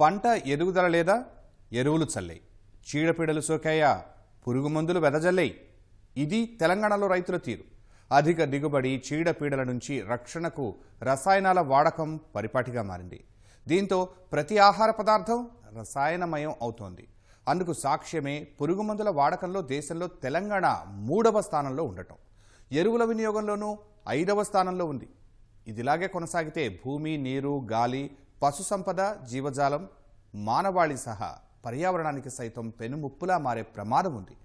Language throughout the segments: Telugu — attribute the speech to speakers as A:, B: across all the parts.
A: పంట ఎదుగుదల లేదా ఎరువులు చల్లాయి చీడపీడలు సోకాయా పురుగు మందులు వెదజల్లాయి ఇది తెలంగాణలో రైతుల తీరు. అధిక దిగుబడి చీడపీడల నుంచి రక్షణకు రసాయనాల వాడకం పరిపాటిగా మారింది. దీంతో ప్రతి ఆహార పదార్థం రసాయనమయం అవుతోంది. అందుకు సాక్ష్యమే పురుగు మందుల వాడకంలో దేశంలో తెలంగాణ మూడవ స్థానంలో ఉండటం. ఎరువుల వినియోగంలోనూ ఐదవ స్థానంలో ఉంది. ఇదిలాగే కొనసాగితే భూమి నీరు గాలి పశు సంపద జీవజాలం మానవాళి సహా పర్యావరణానికి సైతం పెనుముప్పులా మారే ప్రమాదం ఉంది.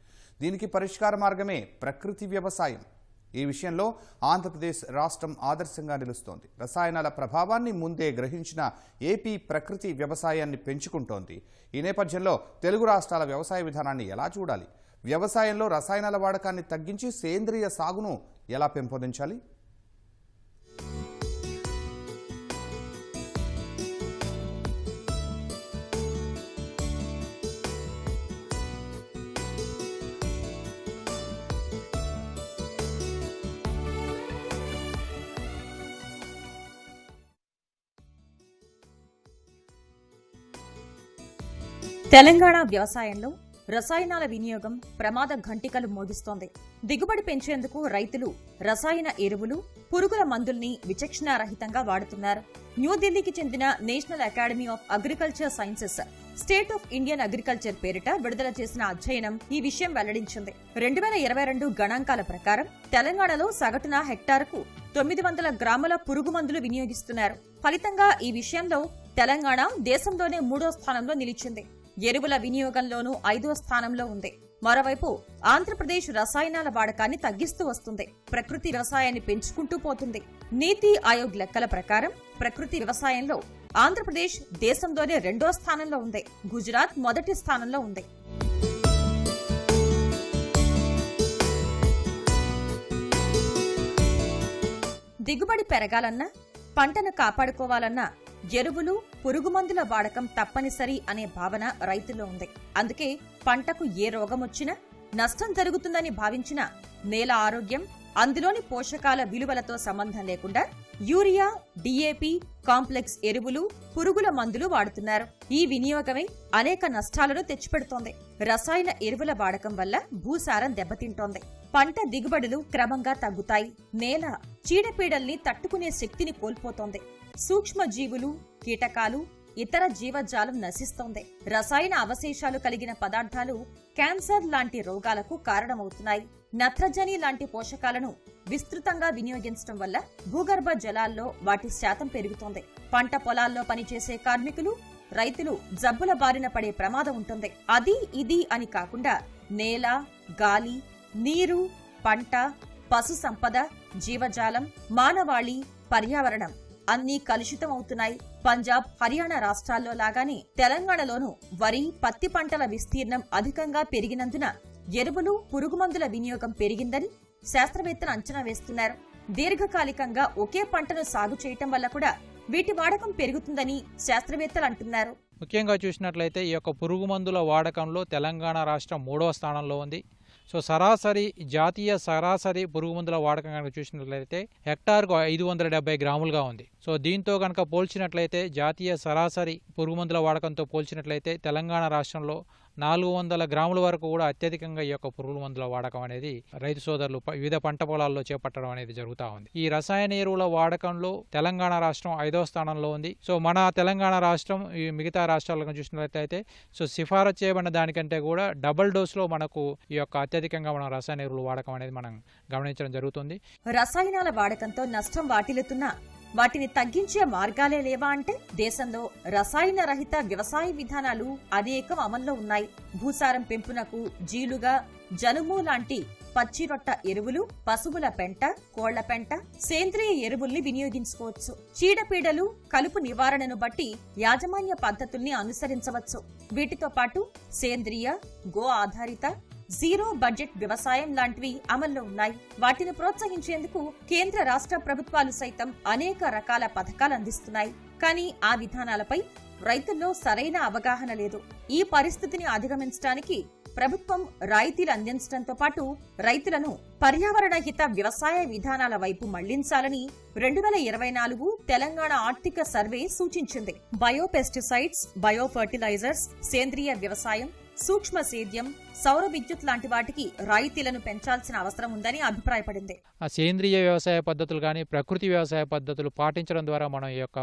A: దీనికి పరిష్కార మార్గమే ప్రకృతి వ్యవసాయం. ఈ విషయంలో ఆంధ్రప్రదేశ్ రాష్ట్రం ఆదర్శంగా నిలుస్తోంది. రసాయనాల ప్రభావాన్ని ముందే గ్రహించిన ఏపీ ప్రకృతి వ్యవసాయాన్ని పెంచుకుంటోంది. ఈ నేపథ్యంలో తెలుగు రాష్ట్రాల వ్యవసాయ విధానాన్ని ఎలా చూడాలి? వ్యవసాయంలో రసాయనాల వాడకాన్ని తగ్గించి సేంద్రియ సాగును ఎలా పెంపొందించాలి?
B: తెలంగాణ వ్యవసాయంలో రసాయనాల వినియోగం ప్రమాద ఘంటికలు మోగిస్తోంది. దిగుబడి పెంచేందుకు రైతులు రసాయన ఎరువులు పురుగుల మందుల్ని విచక్షణారహితంగా వాడుతున్నారు. న్యూఢిల్లీకి చెందిన National Academy of Agriculture Sciences State of Indian Agriculture పేరిట విడుదల చేసిన అధ్యయనం ఈ విషయం వెల్లడించింది. రెండు వేల ఇరవై రెండు గణాంకాల ప్రకారం తెలంగాణలో సగటున హెక్టార్కు తొమ్మిది వందల గ్రాముల పురుగు మందులు వినియోగిస్తున్నారు. ఫలితంగా ఈ విషయంలో తెలంగాణ దేశంలోనే మూడో స్థానంలో నిలిచింది. ఎరువుల వినియోగంలోనూ ఐదో స్థానంలో ఉంది. మరోవైపు ఆంధ్రప్రదేశ్ రసాయనాల వాడకాన్ని తగ్గిస్తూ వస్తుంది. ప్రకృతి వ్యవసాయాన్ని పెంచుకుంటూ పోతుంది. నీతి ఆయోగ్ లెక్కల ప్రకారం ప్రకృతి వ్యవసాయంలో ఆంధ్రప్రదేశ్ దేశంలోనే రెండో స్థానంలో ఉంది. గుజరాత్ మొదటి స్థానంలో ఉంది. దిగుబడి పెరగాలన్నా పంటను కాపాడుకోవాలన్నా ఎరువులు పురుగుమందుల వాడకం తప్పనిసరి అనే భావన రైతుల్లో ఉంది. అందుకే పంటకు ఏ రోగం వచ్చినా నష్టం జరుగుతుందని భావించిన నేల ఆరోగ్యం అందులోని పోషకాల విలువలతో సంబంధం లేకుండా యూరియా డిఏపి కాంప్లెక్స్ ఎరువులు పురుగుల మందులు వాడుతున్నారు. ఈ వినియోగమే అనేక నష్టాలను తెచ్చిపెడుతోంది. రసాయన ఎరువుల వాడకం వల్ల భూసారం దెబ్బతింటోంది. పంట దిగుబడులు క్రమంగా తగ్గుతాయి. నేల చీడపీడల్ని తట్టుకునే శక్తిని కోల్పోతోంది. సూక్ష్మ జీవులు కీటకాలు ఇతర జీవజాలం నశిస్తోంది. రసాయన అవశేషాలు కలిగిన పదార్థాలు క్యాన్సర్ లాంటి రోగాలకు కారణమవుతున్నాయి. నత్రజని లాంటి పోషకాలను విస్తృతంగా వినియోగించడం వల్ల భూగర్భ జలాల్లో వాటి శాతం పెరుగుతోంది. పంట పొలాల్లో పనిచేసే కార్మికులు రైతులు జబ్బుల బారిన పడే ప్రమాదం ఉంటుంది. అది ఇది అని కాకుండా నేల గాలి నీరు పంట పశు సంపద జీవజాలం మానవాళి పర్యావరణం అన్నీ కలుషితం అవుతున్నాయి పంజాబ్ హర్యానా రాష్ట్రాల్లో లాగానే తెలంగాణలోనూ వరి పత్తి పంటల విస్తీర్ణం అధికంగా పెరిగినందున ఎరువులు పురుగుమందుల వినియోగం పెరిగిందని శాస్త్రవేత్తలు అంచనా వేస్తున్నారు. దీర్ఘకాలికంగా ఒకే పంటను సాగు చేయటం వల్ల కూడా వీటి వాడకం పెరుగుతుందని శాస్త్రవేత్తలు అంటున్నారు.
C: ముఖ్యంగా చూసినట్లయితే ఈ యొక్క పురుగు మందుల వాడకంలో తెలంగాణ రాష్ట్రం మూడవ స్థానంలో ఉంది. సో సరాసరి జాతీయ సరాసరి పురుగు మందుల వాడకం కనుక చూసినట్లయితే హెక్టార్కు ఐదు వందల డెబ్బై గ్రాములుగా ఉంది. సో దీంతో కనుక పోల్చినట్లయితే జాతీయ సరాసరి పురుగు మందుల వాడకంతో పోల్చినట్లయితే తెలంగాణ రాష్ట్రంలో నాలుగు వందల గ్రాముల వరకు కూడా అత్యధికంగా ఈ యొక్క పురుగుల మందుల వాడకం అనేది రైతు సోదరులు వివిధ పంట పొలాల్లో చేపట్టడం అనేది జరుగుతూ ఉంది. ఈ రసాయన ఎరువుల వాడకంలో తెలంగాణ రాష్ట్రం ఐదో స్థానంలో ఉంది. సో మన తెలంగాణ రాష్ట్రం ఈ మిగతా రాష్ట్రాలను చూసినట్లయితే సో సిఫారసు చేయబడిన దానికంటే కూడా డబుల్ డోస్లో మనకు ఈ యొక్క అత్యధికంగా మనం రసాయన ఎరువుల వాడకం అనేది మనం గమనించడం జరుగుతుంది.
B: రసాయనాల వాడకంతో నష్టం వాటిల్లుతున్నా వాటిని తగ్గించే మార్గాలే లేవా అంటే దేశంలో రసాయన రహిత వ్యవసాయ విధానాలు అనేకం అమల్లో ఉన్నాయి. భూసారం పెంపునకు జీలుగా జనుము లాంటి పచ్చిరొట్ట ఎరువులు పశువుల పెంట కోళ్ళ పెంట సేంద్రియ ఎరువుల్ని వినియోగించుకోవచ్చు. చీడపీడలు కలుపు నివారణను బట్టి యాజమాన్య పద్ధతుల్ని అనుసరించవచ్చు. వీటితో పాటు సేంద్రియ గో ఆధారిత జీరో బడ్జెట్ వ్యవసాయం లాంటివి అమల్లో ఉన్నాయి. వాటిని ప్రోత్సహించేందుకు కేంద్ర రాష్ట్ర ప్రభుత్వాలు సైతం అనేక రకాల పథకాలు అందిస్తున్నాయి. కానీ ఆ విధానాలపై రైతుల్లో సరైన అవగాహన లేదు. ఈ పరిస్థితిని అధిగమించడానికి ప్రభుత్వం రాయితీలు అందించడంతో పాటు రైతులను పర్యావరణ హిత వ్యవసాయ విధానాల వైపు మళ్ళించాలని రెండు వేల ఇరవై నాలుగు తెలంగాణ ఆర్థిక సర్వే సూచించింది. బయోపెస్టిసైడ్స్ బయో ఫర్టిలైజర్స్ సేంద్రియ వ్యవసాయం సూక్ష్మ సేద్యం సౌర విద్యుత్ లాంటి వాటికి రాయితీలను పెంచాల్సిన అవసరం ఉందని అభిప్రాయపడింది.
C: సేంద్రియ వ్యవసాయ పద్ధతులు కానీ ప్రకృతి వ్యవసాయ పద్ధతులు పాటించడం ద్వారా మనం ఈ యొక్క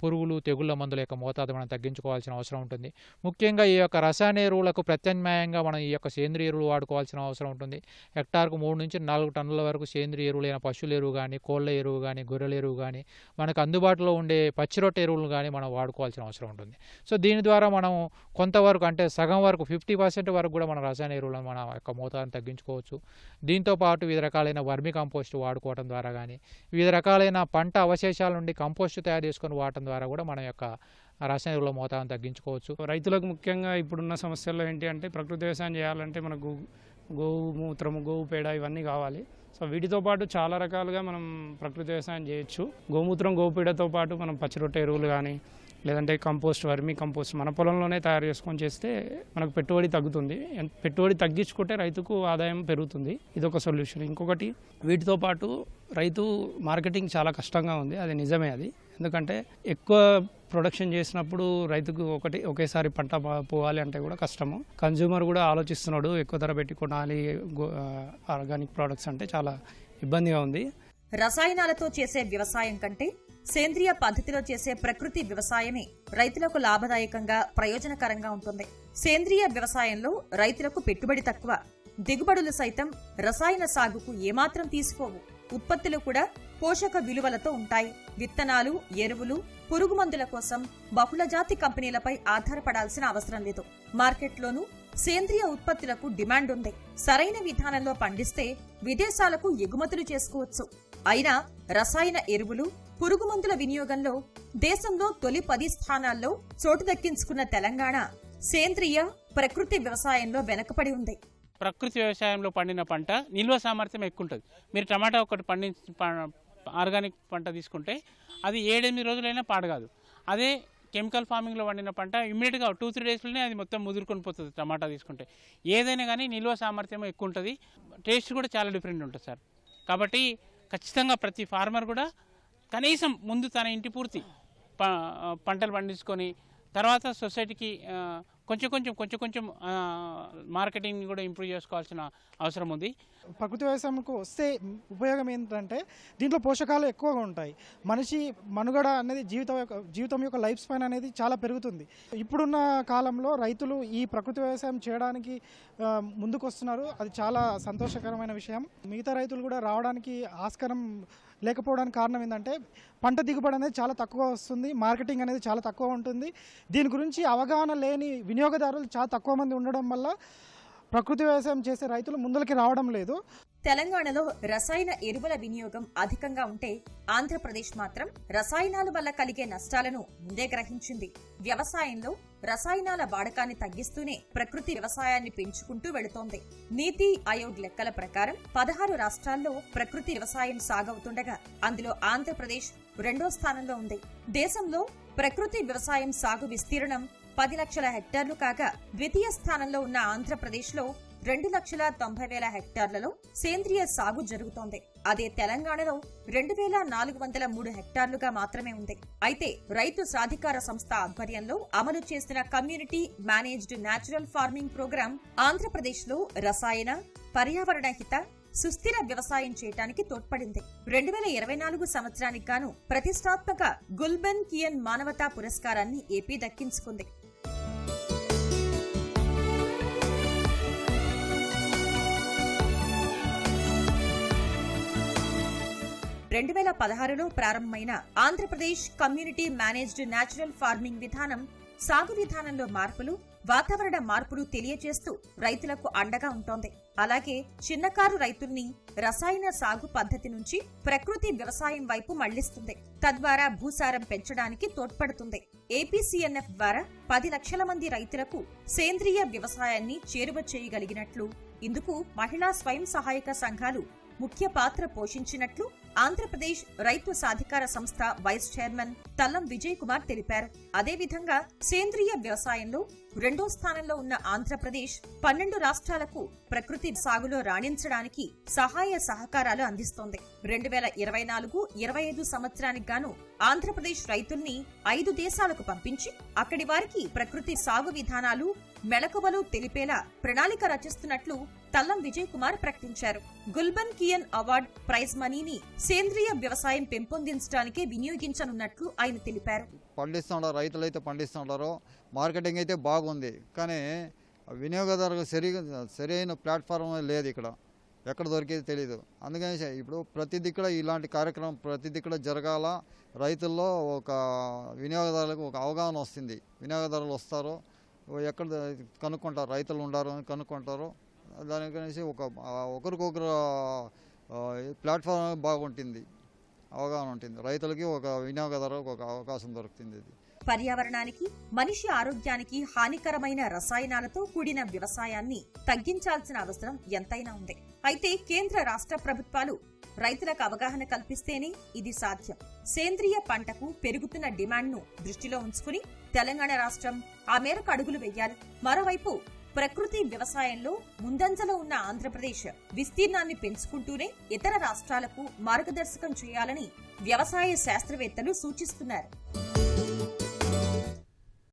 C: పురుగులు తెగుళ్ళ మందుల యొక్క మోతాదు మనం తగ్గించుకోవాల్సిన అవసరం ఉంటుంది. ముఖ్యంగా ఈ యొక్క రసాయన ఎరువులకు ప్రత్యామ్నాయంగా మనం ఈ యొక్క సేంద్రియ ఎరువులు వాడుకోవాల్సిన అవసరం ఉంటుంది. హెక్టార్కు మూడు నుంచి నాలుగు టన్నుల వరకు సేంద్రియ ఎరువులైన పశువుల ఎరువు కానీ కోళ్ళ ఎరువు కానీ గొర్రెల ఎరువు కానీ మనకు అందుబాటులో ఉండే పచ్చిరొట్ట ఎరువులు కానీ మనం వాడుకోవాల్సిన అవసరం ఉంటుంది. సో దీని ద్వారా మనం కొంతవరకు అంటే సగం వరకు ఫిఫ్టీ పర్సెంట్ వరకు కూడా మన రసాయన ఎరువులను మన యొక్క మోతాదును తగ్గించుకోవచ్చు. దీంతో పాటు వివిధ రకాలైన వర్మి కంపోస్ట్ వాడుకోవడం ద్వారా కానీ వివిధ రకాలైన పంట అవశేషాల నుండి కంపోస్ట్ తయారు చేసుకొని వాడటం ద్వారా కూడా మన యొక్క రసాయన ఎరువుల మోతాదును తగ్గించుకోవచ్చు.
D: రైతులకు ముఖ్యంగా ఇప్పుడున్న సమస్యల్లో ఏంటి అంటే ప్రకృతి వ్యవసాయం చేయాలంటే మనకు గోవు మూత్రము గోవు పేడ ఇవన్నీ కావాలి. సో వీటితో పాటు చాలా రకాలుగా మనం ప్రకృతి వ్యవసాయం చేయొచ్చు. గోమూత్రం గోవు పేడతో పాటు మనం పచ్చిరొట్టె ఎరువులు కానీ లేదంటే కంపోస్ట్ వర్మీ కంపోస్ట్ మన పొలంలోనే తయారు చేసుకొని చేస్తే మనకు పెట్టుబడి తగ్గుతుంది. పెట్టుబడి తగ్గించుకుంటే రైతుకు ఆదాయం పెరుగుతుంది. ఇది ఒక సొల్యూషన్. ఇంకొకటి వీటితో పాటు రైతు మార్కెటింగ్ చాలా కష్టంగా ఉంది. అది నిజమే అది. ఎందుకంటే ఎక్కువ ప్రొడక్షన్ చేసినప్పుడు రైతుకు ఒకటి ఒకేసారి పంట పోవాలి అంటే కూడా కష్టము. కన్జ్యూమర్ కూడా ఆలోచిస్తున్నాడు ఎక్కువ ధర పెట్టి కొనాలి ఆర్గానిక్ ప్రోడక్ట్స్ అంటే చాలా ఇబ్బందిగా ఉంది.
B: రసాయనాలతో చేసే వ్యవసాయం కంటే సేంద్రియ పద్ధతిలో చేసే ప్రకృతి వ్యవసాయమే రైతులకు లాభదాయకంగా ప్రయోజనకరంగా ఉంటుంది. సేంద్రియ వ్యవసాయంలో రైతులకు పెట్టుబడి తక్కువ. దిగుబడులు సైతం రసాయన సాగుకు ఏమాత్రం తీసుకోవు. ఉత్పత్తులు కూడా పోషక విలువలతో ఉంటాయి. విత్తనాలు ఎరువులు పురుగుమందుల కోసం బహుళజాతి కంపెనీలపై ఆధారపడాల్సిన అవసరం లేదు. మార్కెట్లోనూ సేంద్రియ ఉత్పత్తులకు డిమాండ్ ఉంది. సరైన విధానంలో పండిస్తే విదేశాలకు ఎగుమతులు చేసుకోవచ్చు. అయినా రసాయన ఎరువులు పురుగు మందుల వినియోగంలో దేశంలో తొలి పది స్థానాల్లో చోటు దక్కించుకున్న తెలంగాణ సేంద్రియ ప్రకృతి వ్యవసాయంలో వెనకబడి ఉంది.
E: ప్రకృతి వ్యవసాయంలో పండిన పంట నిల్వ సామర్థ్యం ఎక్కువ ఉంటుంది మీరు టమాటా ఒకటి పండించి ప- ఆర్గానిక్ పంట తీసుకుంటే అది ఏడెనిమిది రోజులైనా పాడగాదు. అదే కెమికల్ ఫార్మింగ్లో పండిన పంట ఇమ్మీడియట్గా టూ త్రీ డేస్లోనే అది మొత్తం ముదురుకొని పోతుంది టమాటా తీసుకుంటే. ఏదైనా కానీ నిల్వ సామర్థ్యం ఎక్కువ ఉంటుంది టేస్ట్ కూడా చాలా డిఫరెంట్ ఉంటుంది సార్. కాబట్టి ఖచ్చితంగా ప్రతి ఫార్మర్ కూడా కనీసం ముందు తన ఇంటి పూర్తి ప పంటలు పండించుకొని తర్వాత సొసైటీకి కొంచెం కొంచెం కొంచెం కొంచెం మార్కెటింగ్ కూడా ఇంప్రూవ్ చేసుకోవాల్సిన అవసరం ఉంది.
F: ప్రకృతి వ్యవసాయంకు వస్తే ఉపయోగం ఏంటంటే దీంట్లో పోషకాలు ఎక్కువగా ఉంటాయి. మనిషి మనుగడ అనేది జీవితం యొక్క జీవితం యొక్క లైఫ్ స్పాన్ అనేది చాలా పెరుగుతుంది. ఇప్పుడున్న కాలంలో రైతులు ఈ ప్రకృతి వ్యవసాయం చేయడానికి ముందుకు వస్తున్నారు అది చాలా సంతోషకరమైన విషయం. మిగతా రైతులు కూడా రావడానికి ఆస్కారం లేకపోవడానికి కారణం ఏంటంటే పంట దిగుబడి అనేది చాలా తక్కువ వస్తుంది. మార్కెటింగ్ అనేది చాలా తక్కువ ఉంటుంది. దీని గురించి అవగాహన లేని వినియోగదారులు చాలా తక్కువ మంది ఉండడం వల్ల ప్రకృతి వ్యవసాయం చేసే రైతులు ముందరికి రావడం లేదు.
B: తెలంగాణలో రసాయన ఎరువుల వినియోగం అధికంగా ఉంటే ఆంధ్రప్రదేశ్ మాత్రం రసాయనాల వల్ల కలిగే నష్టాలను ముందే గ్రహించింది. వ్యవసాయంలో రసాయనాల వాడకాన్ని తగ్గిస్తూనే ప్రకృతి వ్యవసాయాన్ని పెంచుకుంటూ వెళుతోంది. నీతి ఆయోగ్ లెక్కల ప్రకారం పదహారు రాష్ట్రాల్లో ప్రకృతి వ్యవసాయం సాగవుతుండగా అందులో ఆంధ్రప్రదేశ్ రెండో స్థానంలో ఉంది. దేశంలో ప్రకృతి వ్యవసాయం సాగు విస్తీర్ణం పది లక్షల హెక్టార్లు కాగా ద్వితీయ స్థానంలో ఉన్న ఆంధ్రప్రదేశ్లో రెండు లక్షల తొంభై వేల హెక్టార్లలో సేంద్రియ సాగు జరుగుతోంది. అదే తెలంగాణలో రెండు వేల నాలుగు వందల మూడు హెక్టార్లుగా మాత్రమే ఉంది. అయితే రైతు సాధికార సంస్థ ఆధ్వర్యంలో అమలు చేసిన community managed natural farming programme ఆంధ్రప్రదేశ్లో రసాయన పర్యావరణ హిత సుస్థిర వ్యవసాయం చేయటానికి తోడ్పడింది. రెండు వేల ఇరవై నాలుగు సంవత్సరానికి గాను ప్రతిష్టాత్మక గుల్బెన్ కియన్ మానవతా పురస్కారాన్ని ఏపీ దక్కించుకుంది. రెండు వేల పదహారులో ప్రారంభమైన Andhra Pradesh community managed natural farming విధానం సాగు విధానంలో మార్పులు వాతావరణ మార్పులు తెలియజేస్తూ రైతులకు అండగా ఉంటోంది. అలాగే చిన్నకారు రైతుల్ని రసాయన సాగు పద్ధతి నుంచి ప్రకృతి వ్యవసాయం వైపు మళ్ళిస్తుంది. తద్వారా భూసారం పెంచడానికి తోడ్పడుతుంది. ఏపీసీఎన్ఎఫ్ ద్వారా పది లక్షల మంది రైతులకు సేంద్రియ వ్యవసాయాన్ని చేరువ చేయగలిగినట్లు ఇందుకు మహిళా స్వయం సహాయక సంఘాలు ముఖ్య పాత్ర పోషించినట్లు ఆంధ్రప్రదేశ్ రైతు సాధికార సంస్థ వైస్ చైర్మన్ తల్లం విజయ్ కుమార్ తెలిపారు. అదేవిధంగా సేంద్రియ వ్యవసాయంలో రెండో స్థానంలో ఉన్న ఆంధ్రప్రదేశ్ పన్నెండు రాష్ట్రాలకు ప్రకృతి సాగులో రాణించడానికి సహాయ సహకారాలు అందిస్తోంది. రెండు వేల ఇరవై నాలుగు ఇరవై ఐదు సంవత్సరానికి గాను ఆంధ్రప్రదేశ్ రైతుల్ని ఐదు దేశాలకు పంపించి అక్కడి వారికి ప్రకృతి సాగు విధానాలు మెళకువలు తెలిపేలా ప్రణాళిక రచిస్తున్నట్లు తల్లం విజయ్ కుమార్ ప్రకటించారు. గుల్బన్ కియన్ అవార్డ్ ప్రైజ్ మనీని సేంద్రియ వ్యవసాయం పెంపొందించడానికే వినియోగించనున్నట్లు ఆయన తెలిపారు.
G: పండిస్తున్నారు రైతులు అయితే పండిస్తున్నారు మార్కెటింగ్ అయితే బాగుంది. కానీ వినియోగదారులకు సరి సరైన ప్లాట్ఫామ్ లేదు ఇక్కడ. ఎక్కడ దొరికేది తెలియదు అందుకని ఇప్పుడు ప్రతి దిక్కున ఇలాంటి కార్యక్రమం ప్రతి దిక్కున జరగాల రైతుల్లో ఒక వినియోగదారులకు ఒక అవగాహన వస్తుంది. వినియోగదారులు వస్తారు ఎక్కడ కనుక్కుంటారు రైతులు ఉండారు అని కనుక్కుంటారు. దానికనేసి ఒక ఒకరికొకరు ప్లాట్ఫామ్ బాగుంటుంది అవగాహన ఉంటుంది. రైతులకి ఒక వినియోగదారులకు ఒక అవకాశం దొరుకుతుంది ఇది.
B: పర్యావరణానికి మనిషి ఆరోగ్యానికి హానికరమైన రసాయనాలతో కూడిన వ్యవసాయాన్ని తగ్గించాల్సిన అవసరం ఎంతైనా ఉంది. అయితే కేంద్ర రాష్ట్ర ప్రభుత్వాలు రైతులకు అవగాహన కల్పిస్తేనే ఇది సాధ్యం. సేంద్రియ పంటకు పెరుగుతున్న డిమాండ్ను దృష్టిలో ఉంచుకుని తెలంగాణ రాష్ట్రం ఆ మేరకు అడుగులు వెయ్యాలి మరోవైపు ప్రకృతి వ్యవసాయంలో ముందంజలో ఉన్న ఆంధ్రప్రదేశ్ విస్తీర్ణాన్ని పెంచుకుంటూనే ఇతర రాష్ట్రాలకు మార్గదర్శకం చేయాలని వ్యవసాయ శాస్త్రవేత్తలు సూచిస్తున్నారు.